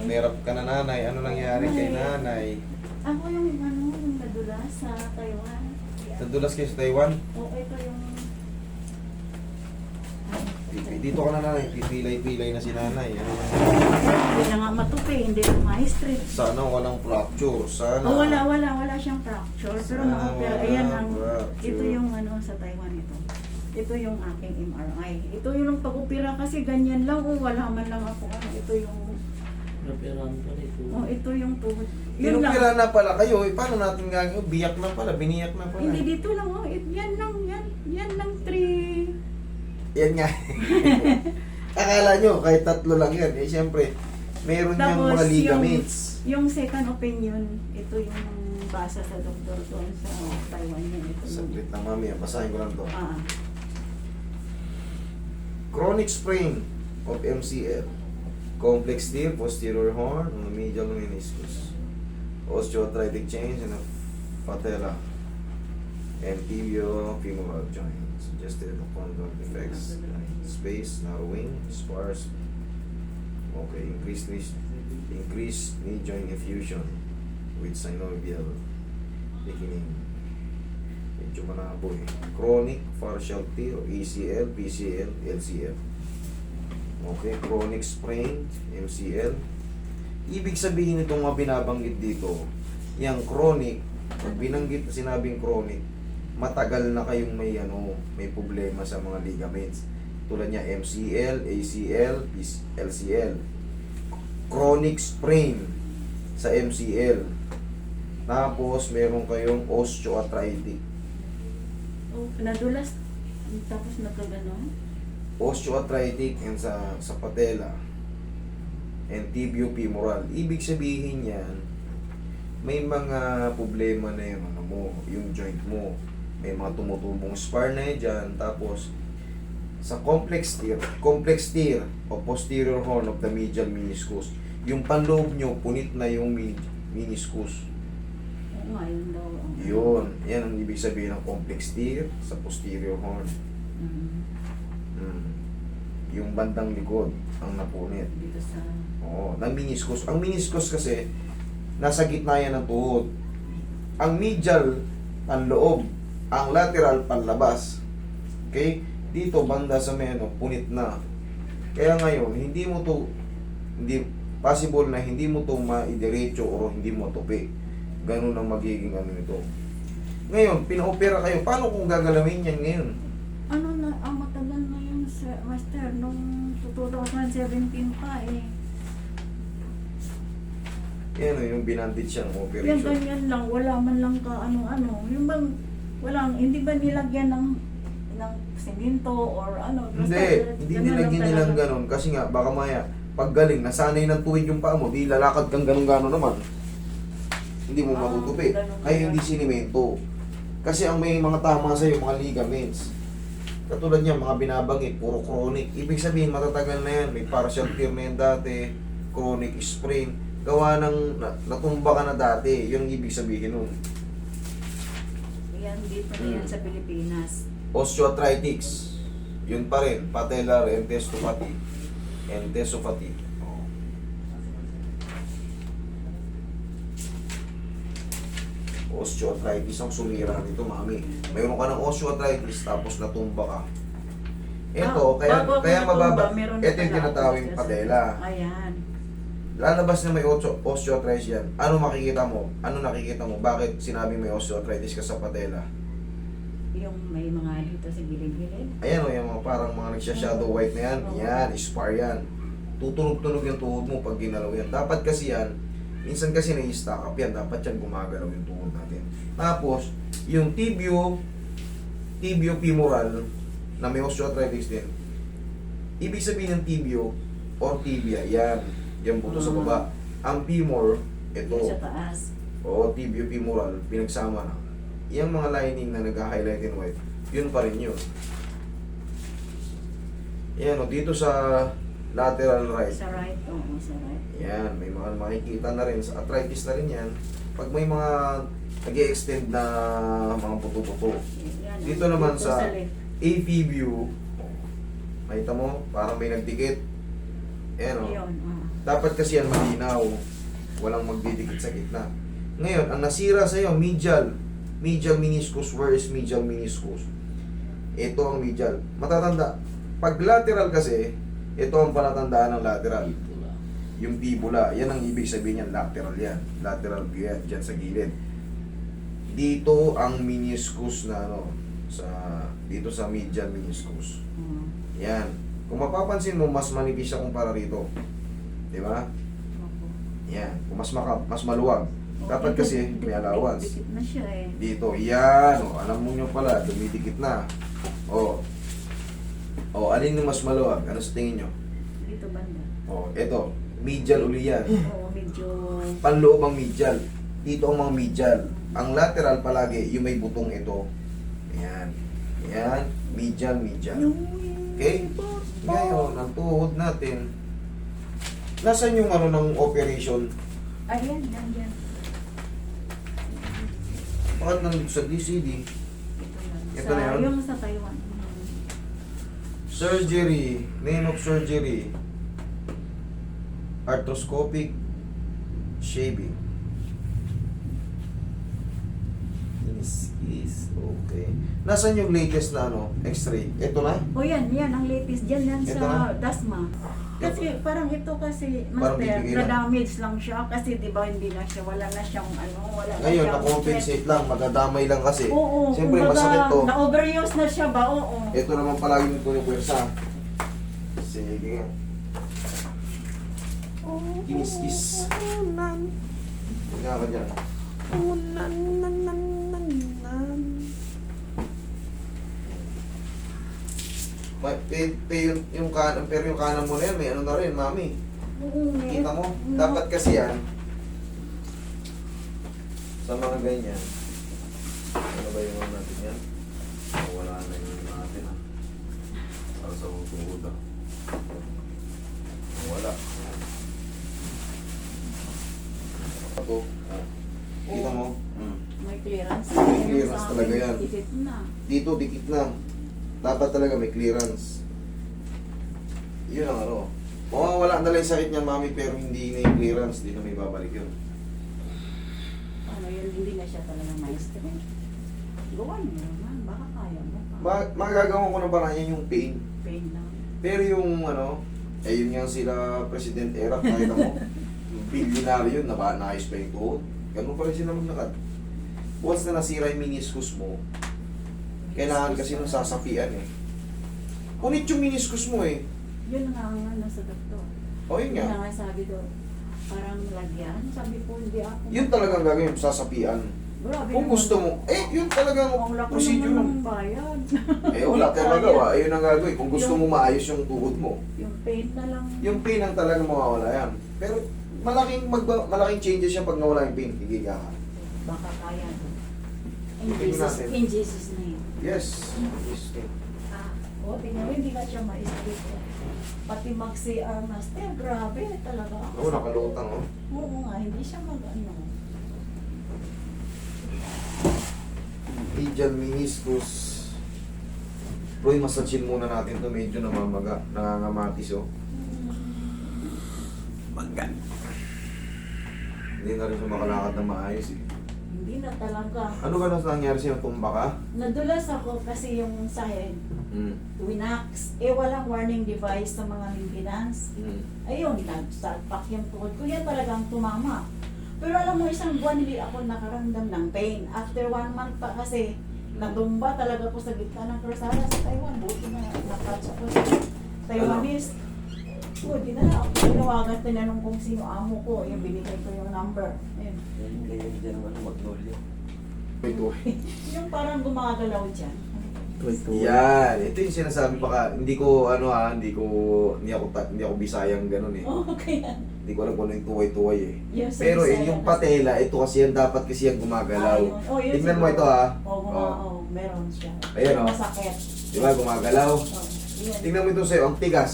hirap na hirap ka na nanay. Ano nangyari kay nanay? Ako yung ano, yung nadulas sa Taiwan. Nadulas kayo sa Taiwan? O ito yung... Dito ka na nanay. Pipilay-pilay na si nanay. Ano Hindi na nga matupi, hindi na ma-strip. Sana walang fracture. Sana. Oh, wala, wala, wala siyang fracture. Pero Sana na-opera. wala Ayan ang, fracture. ito yung ano sa Taiwan ito. Ito yung aking MRI. Ito yung pag-opera kasi ganyan lang. O wala man lang ako. Ano, ito yung, Napirahan pa rito. oh, ito yung tuhod. Yun lang. Inupira na pala kayo. Eh, paano natin gagawin? Biyak na pala. Biniyak na pala. Hindi dito lang. Oh. It, yan lang, yan. Yan lang, three. Yan nga. Akala nyo, kahit tatlo lang yan. Eh, siyempre, meron niyang mga ligaments. Yung second opinion, ito yung basa sa doktor doon sa Taiwan yun. Ito yung, Saglit na mami, basahin ko lang to. ah, Chronic sprain of MCL. Complex tear, posterior horn, on the medial meniscus. Osteoarthritic change in the patella. And tibio-femoral joint. Suggested upon effects. Space, narrowing, sparse. Okay, increased knee, increased knee joint effusion with synovial thickening. Medyo malabo eh. Chronic partial tear, ACL, PCL, LCL. Okay, chronic sprain, MCL. Ibig sabihin itong mga binabanggit dito, yung chronic, pag binanggit na sinabing chronic, matagal na kayong may ano, may problema sa mga ligaments. Tulad niya MCL, ACL, LCL. Chronic sprain sa MCL. Tapos meron kayong osteoarthritic. oh, nadulas. Tapos nagkaganon. Osteoarthritic and sa sa patella and tibiofemoral. Ibig sabihin yan, may mga problema na yung ano mo, yung joint mo. May mga tumutubong spar na yan dyan. Tapos, sa complex tear, complex tear o posterior horn of the medial meniscus, yung panloob nyo, punit na yung meniscus. Yun yan ang ibig sabihin ng complex tear sa posterior horn. Mm. Yung bandang likod ang napunit. dito sa... Oo, ng meniscus. Ang meniscus kasi, nasa gitna yan ng tuhod. Ang medial, ang loob. Ang lateral, panlabas. Okay? Dito, banda sa meno, punit na. Kaya ngayon, hindi mo to, hindi, possible na hindi mo to maidiretso o hindi mo tupi. Ganun ang magiging ano nito. Ngayon, pinaopera kayo. Paano kung gagalawin yan ngayon? Ano na, ang matagal na yun, sir, nung 2017 pa eh. Yan o, yung binandit siya ng Yan, operation. ganyan lang, wala man lang ka ano-ano. Yung bang, walang, hindi ba nilagyan ng ng semento or ano? Basta, Hindi, hindi nilagyan lang nilang ganun. Kasi nga, baka maya, pag galing, nasanay ng tuwid yung paa mo, di lalakad kang ganun-ganon naman. Hindi mo Ah, ganun Kaya hindi sinimento. Kasi ang may mga tama sa'yo, mga ligaments. Katulad niya, mga binabangit, puro chronic. Ibig sabihin, matatagal na yan. May partial tear na yan dati, chronic sprain. Gawa ng, na, natumba ka na dati. Yun ang ibig sabihin nun. Yan, dito na yan Hmm. sa Pilipinas. Osteoarthritis. Yun pa rin. Patellar enteropathy. Enteropathy. Oh. Osteoarthritis ang sumira nito, mami. Mayroon ka ng osteoarthritis tapos natumba ka. Ito, Ah, kaya bago kaya mababa. Ito yung ako. patela. Ayan. Lalabas na may osteo- osteoarthritis yan. Ano makikita mo? Ano nakikita mo? Bakit sinabi may osteoarthritis ka sa patela? Yung may mga dito sa gilid-gilid. Ayan o, yung mga parang mga nagsha-shadow white na yan. Oo. Yan, spar yan. Tutunog-tunog yung tuhod mo pag ginalaw yan. Dapat kasi yan, minsan kasi na-stack up yan. Dapat yan gumagalaw yung tuhod natin. Tapos, yung tibio, tibio femoral, na may osteoarthritis din. Ibig sabihin ng tibio, or tibia, yan. Yan buto sa baba. Ang femur, ito. Sa taas. o tibio femoral, pinagsama na. Yung mga lining na nag-highlight in white, yun pa rin yun. Yan o, dito sa lateral right. Sa right, oo, sa right. Yan, may mga makikita na rin. Sa arthritis na rin yan. Pag may mga nag extend na mga buto-buto. Yan, Dito naman sa-. AP view, makita mo, parang may nagdikit. Yan o. Ayun, ah. Dapat kasi yan malinaw. Walang magdidikit sa gitna. Ngayon, ang nasira sa'yo, medial. Medial meniscus. Where is medial meniscus? Ito ang medial. Matatanda. Pag lateral kasi, ito ang palatandaan ng lateral. Yung tibula, yan ang ibig sabihin yan, lateral yan. Lateral view yan, dyan sa gilid. Dito ang meniscus na ano, sa dito sa medial meniscus. Mm. Yan. Kung mapapansin mo, mas manipis siya kumpara rito. Di ba? Yan. Kung mas maka, mas maluwag. Dapat kasi may allowance. Dikit na siya eh. Dito, yan. O, alam mo nyo pala, dumidikit na. O. O, alin yung mas maluwag? Ano sa tingin nyo? Dito banda. O, eto. Medial uli yan. Oo, medyo... Panloob ang medial. Dito ang mga medial. Ang lateral palagi, yung may butong ito. Ayan. Ayan. Medial, medial. Okay? Ngayon, ang tuhod natin. Nasaan yung ano ng operation? Ayan, yan, yan. Bakit nandito sa DCD? Ito na yun? Yung sa Taiwan. Surgery. Name of surgery. Arthroscopic shaving. Is, is, okay. Nasaan yung latest na ano, x-ray? Ito na? O yan, yan, ang latest dyan, yan Ito sa na? Dasma. Kasi parang ito kasi, Parang master, na-damage lang siya kasi di ba hindi na siya, wala na siyang ano, wala na Ngayon, siyang na-compensate lang, madadamay lang kasi. Oo, Siyempre, kumbaga, masakit to. Na-overuse na siya ba? Oo. Ito naman palagi yung punipuwersa. Sige. Kinis-kis. Higa ka dyan. May, pe, pe, yung, yung kanan, pero yung kanan mo na yan, may ano na rin, mami. Kita mo? Dapat kasi yan, sa mga ganyan, ano ba yung ano natin yan? Wala na yung natin ah. Para sa ah. Wala. Ito, ah. Kita mo? Hmm. May clearance. May clearance talaga yan. Dito, dikit na. Dapat talaga may clearance. Yun ang ano. Mawawala na lang yung sakit niya, mami, pero hindi na yung clearance. Hindi na may babalik yun. Ano yun, hindi na siya talaga maestro. Gawan mo naman, baka kaya mo. Ma magagawa ko na ba yan yung pain? Pain lang. Pero yung ano, eh yun nga sila President Era, nakita mo, bilyonaryo yun, naba, naayos pa yung tuhod. Ganun pa rin sila maglakad. Once na nasira yung meniscus mo, kailangan kasi nung sasapian eh. Punit yung meniscus mo eh. Yun nga ang ano sa doktor. O yun Yun nga. nga sabi do, parang lagyan. Sabi ko, hindi ako. Yun talagang gagawin, sasapian. Grabe Kung gusto mo, eh yun talagang Ang laki procedure. naman ng bayad. Eh wala ka magawa, ayun ang gagawin. Kung gusto mo maayos yung tuhod mo, yung pain na lang. yung pain ang talagang mawawala yan. Pero malaking magba, malaking changes yan pag nawala yung pain. Higiga ka. Baka kaya. In Tingnan Jesus, natin. in Jesus name. Yes. Ah, o, tingnan mo, hindi ka siya ma-strip. Pati mag-CR master, grabe talaga. Oo, nakalutang oh. Oo nga, hindi siya mag-ano. Medial meniscus. Roy, masachin muna natin to. Medyo namamaga. Nangangamatis oh. Magan. Hindi na rin siya makalakad na maayos eh. Hindi na talaga. Ano ba nang nangyari sa'yo? Tumba ka? Nadulas ako kasi yung sa head, Hmm. winax. Eh, walang warning device sa mga maintenance. Hmm. Ayun, nagsalpak yung tuhod ko. Yan talagang tumama. Pero alam mo, isang buwan hindi ako nakaramdam ng pain. After one month pa kasi, natumba talaga ko sa gitna ng krusada sa Taiwan. Buti na nakatch ako sa Taiwanese. So, di na ako tinawagan, tinanong kung sino amo ko. Yung binigay ko yung number. Yan kayo dyan naman magnolia. Ito. Yung parang gumagalaw dyan. Yan. Ito yung sinasabi baka hindi ko ano ah, hindi ko hindi ako ta- hindi ako bisayang ganun eh. Oh, kaya. Hindi ko alam kung ano yung tuway-tuway eh. Yes, Pero eh, Bisaya yung kasi. patela, ito kasi yan dapat kasi yan gumagalaw. Ayun. Oh, yun Tingnan mo siguro. ito ha. Oo, Oh. oo, meron siya. Ayan, oh. Masakit. Di ba, gumagalaw. Oh, yun. Tingnan mo ito sa'yo, ang tigas.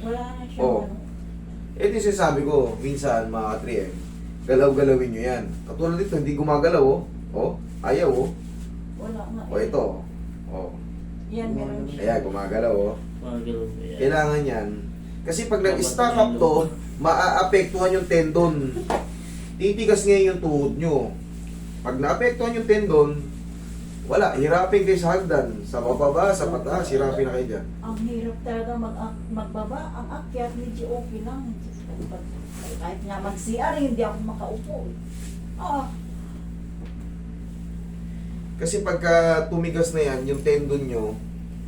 Wala na siya. Oh. ano. Ito yung sinasabi ko, minsan mga 3M, galaw-galawin nyo yan. Katulad dito, hindi gumagalaw oh. Oh, ayaw oh. Wala nga. O ito. Oh. Yan, meron siya. Ayan, gumagalaw oh. Yan? Kailangan yan. Kasi pag nag-stack up to, maaapektuhan yung tendon. Titigas ngayon yung tuhod nyo. Pag naapektuhan yung tendon, wala, hirapin kayo sa hagdan. Sa bababa, sa pataas, hirapin na kayo dyan. Ang hirap talaga mag magbaba. Ang akyat, medyo okay lang. Kahit nga mag-CR, hindi ako makaupo. Ah, Kasi pagka tumigas na yan, yung tendon nyo,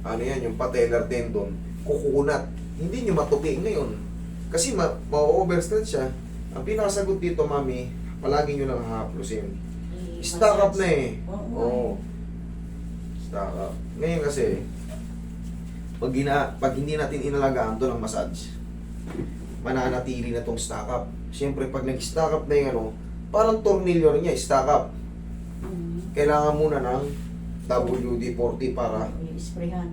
ano yan, yung patellar tendon, kukunat. Hindi nyo matupi ngayon. Kasi ma- ma-overstretch siya. Ang pinakasagot dito, mami, palagi nyo lang hahaplusin. eh, Stock up na eh. Oo. Oo. Stock up. Ngayon kasi, pag, gina, pag hindi natin inalagaan to ng massage, mananatili na tong stock up. Siyempre, pag nag-stock up na yung ano, parang tornilyo niya, stock up. Mm. Kailangan muna ng WD-40 para I-sprayhan.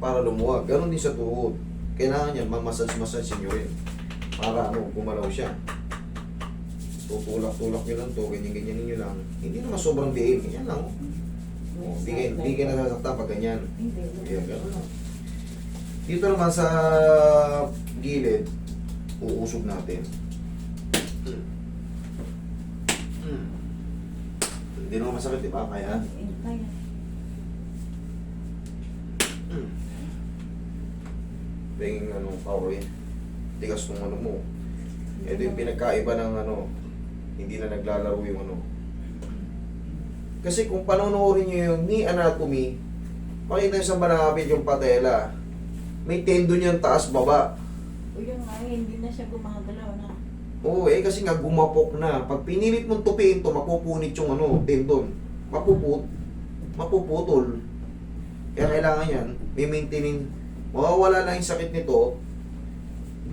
para lumuwag. Ganon din sa tuhod. Kailangan yan, mamassage-massage nyo rin. Para ano, gumalaw siya. Tutulak-tulak nyo lang to, ganyan-ganyan nyo lang. Hindi naman sobrang diin. Yan lang. oh. Oh, Hindi kayo, hindi kayo nasasaktan pag ganyan. Hindi. Yan, gano'n lang. Dito naman sa gilid, uusog natin. Hmm. Hindi naman masakit, di ba? Kaya? Eh, Kaya. Tingin ano, power eh. Tigas ng ano mo. Ito yung pinagkaiba ng ano, hindi na naglalaro yung ano. Kasi kung panonoodin nyo yung knee anatomy, makita nyo sa manapit yung patela. May tendon yan taas baba. O yun nga eh, hindi na siya gumagalaw na. Oo, eh kasi nga gumapok na. Pag pinilit mong tupiin to, mapupunit yung ano, tendon. Mapuput, mapuputol. Kaya kailangan yan, may maintaining, mawawala na yung sakit nito,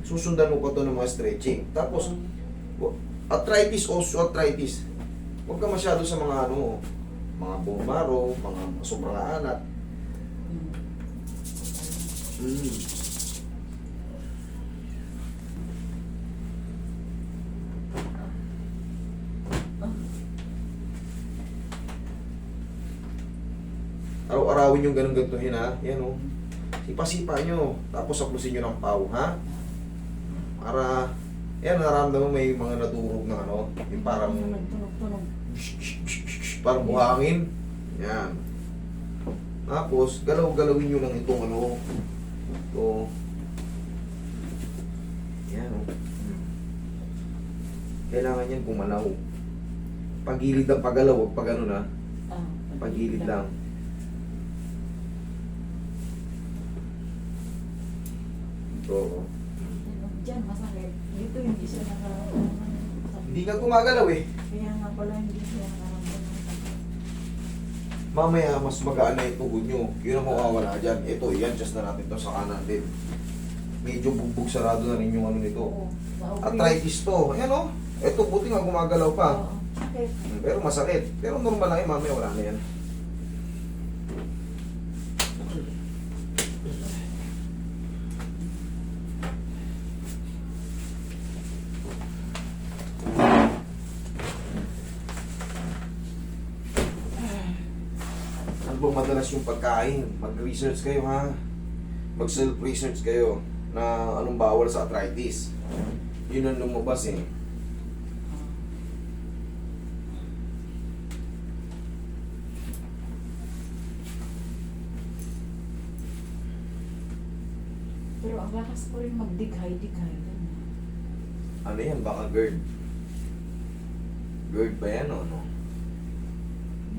susundan mo pa to ng mga stretching. Tapos, arthritis, osteoarthritis. Huwag ka masyado sa mga ano, mga bone marrow, mga sobrang alat. Mm. Araw-arawin yung ganun gantuhin ha. Yan o. Sipa-sipa nyo. Tapos saplusin nyo ng pau ha. Para, yan naramdaman mo may mga naturog na ano. Yung parang, parang buhangin. Yan. Tapos, galaw-galawin nyo lang itong ano. Ito. Yan o. Kailangan yan kumalaw. Pagilid ang pagalaw, huwag pag ano na. Ah, Pagilid lang. Oh. Diyan, masakit. Dito hindi siya nakaramdaman. Hindi ka gumagalaw eh. Kaya nga pala hindi siya nakaramdaman. Mamaya, mas magaan na yung tuhod nyo. Yun ang mawawala dyan. Ito, yan, just na natin to sa kanan din. Medyo bugbog sarado na rin yung ano nito. Oo. Arthritis to. Ayan o. Ito, buti nga gumagalaw pa. Oo. Sakit. Pero masakit. Pero normal lang yan, mamaya wala na yan. Ano ba madalas yung pagkain? Mag-research kayo ha. Mag-self-research kayo na anong bawal sa arthritis. Yun ang lumabas eh. Pero ang lakas ko rin magdighay-dighay. Ano yan? Baka GERD. GERD ba yan o ano?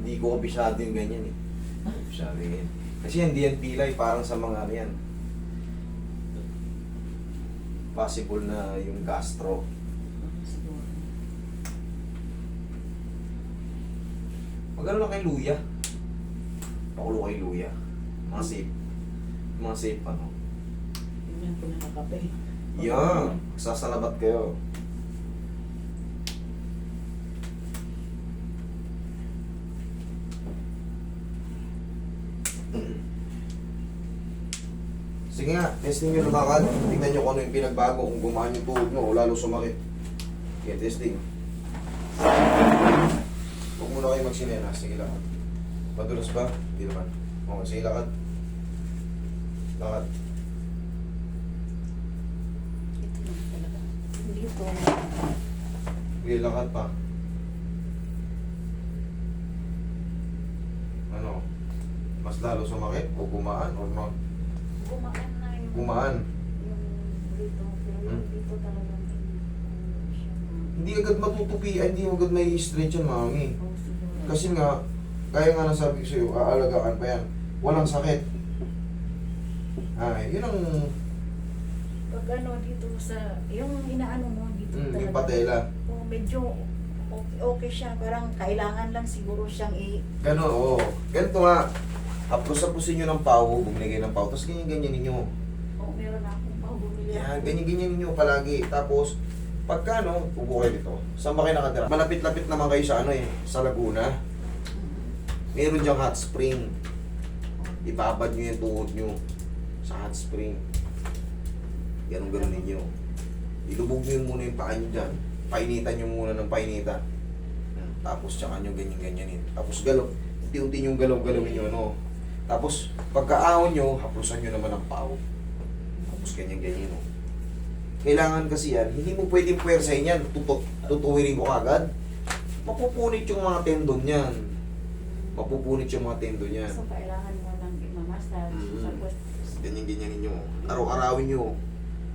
Hindi ko kabisado yung ganyan eh. Yan. Kasi hindi yan pilay, parang sa mga ano yan. Possible na yung gastro. Magano lang kay Luya. Pakulo kay Luya. Mga safe. Mga safe ano. Yun yung pinakakape. Yan. Sasalabat kayo. Sige nga, testing nyo lumakad. Tingnan nyo kung ano yung pinagbago, kung gumaan yung tuhod mo o lalo sumakit. Okay, testing. Huwag muna kayo magsinelas. Sige lakad. Padulas ba? Hindi naman. Okay, sige lakad. Lakad. Dito. Sige, lakad pa. Ano? Mas lalo sumakit o gumaan or not? Gumaan na yung... Gumaan. Yung dito. Pero yung Hmm? dito na- Hindi agad matutupi, ay, hindi agad may stretch yan, mami. Oh. Kasi nga, gaya nga nasabi ko sa'yo, aalagaan pa yan. Walang sakit. Ay, yun ang Pag ano dito sa... Yung inaano mo dito mm, yung talaga. patela. Oh, medyo okay, okay siya. Parang kailangan lang siguro siyang i... Ganon, oo. Ganito nga. Haplos-hapusin nyo ng pao, bumili kayo ng pao, tapos ganyan-ganyan ninyo. Oh, meron akong pabumili. Yan, ganyan-ganyan ninyo palagi. Tapos, pagka ano, upo kayo dito. Saan ba kayo nakatira? Malapit-lapit naman kayo sa ano eh, sa Laguna. Meron diyang hot spring. Ibabad nyo yung tuhod nyo sa hot spring. Ganun ganun ninyo. Ilubog nyo muna yung paa nyo dyan. Painitan nyo muna ng painitan. Tapos tsaka nyo ganyan-ganyanin. Tapos galaw. Unti-unti yung galaw-galawin nyo ano. Tapos pagkaahon nyo, haplusan nyo naman ang pao. Tapos ganyan-ganyan no. Kailangan kasi yan, hindi mo pwedeng puwersahin yan. Tutu tutuwirin mo kagad. Mapupunit yung mga tendon yan. Mapupunit yung mga tendon yan. So, kailangan mo nang i-massage. Mm. Tapos, Ganyan-ganyan ninyo. Araw-arawin nyo.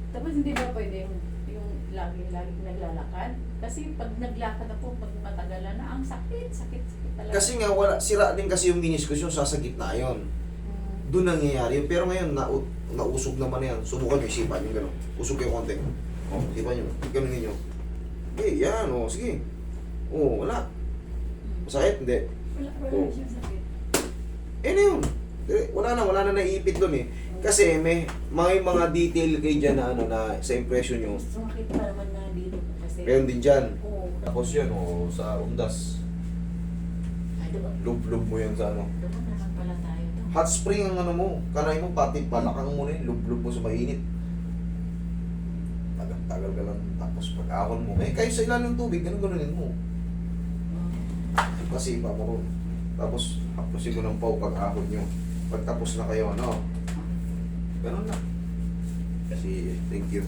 Tapos hindi ba pwede yung, yung lagi lagi naglalakad? Kasi pag naglakad ako, pag matagalan na, ang sakit, sakit, sakit talaga. Kasi nga, wala, sira din kasi yung meniscus yung sa gitna yun. Mm. Doon nangyayari yun. Pero ngayon, na, nausog naman na yan. Subukan nyo, isipan yung gano'n. Usog kayo konti. O, isipan nyo. Ganun ninyo. Eh, yan, o, sige. O, wala. Masakit? Hindi. Wala, wala Oh. siyang sakit. Eh, na yun. Eh, Wala na, wala na naiipit doon eh. Kasi may, may mga detail kayo dyan na, ano, na sa impression nyo. sumakit pa naman na. Meron din dyan. Oo. Tapos yun, o, sa undas. Ay, diba? Lub-lub mo yun sa ano. Diba naman pala tayo to? Hot spring ang ano mo, kanay mo, pati balakang mo na yun, lub-lub mo sa mainit. Tagal-tagal ka lang, tapos pag-ahon mo. Eh, kayo sa ilalim ng tubig, ganun ganunin mo. Kasi iba mo ron. Tapos, hapusin ko ng pau pag-ahon nyo. Pagtapos na kayo, ano, ganun na. Kasi, thank you.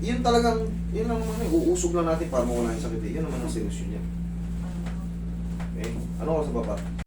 Yun talagang, yun lang naman, eh, uusog lang natin para mawala yung sakit. eh. Yun naman ang solusyon niya. Okay? Ano ka sa baba?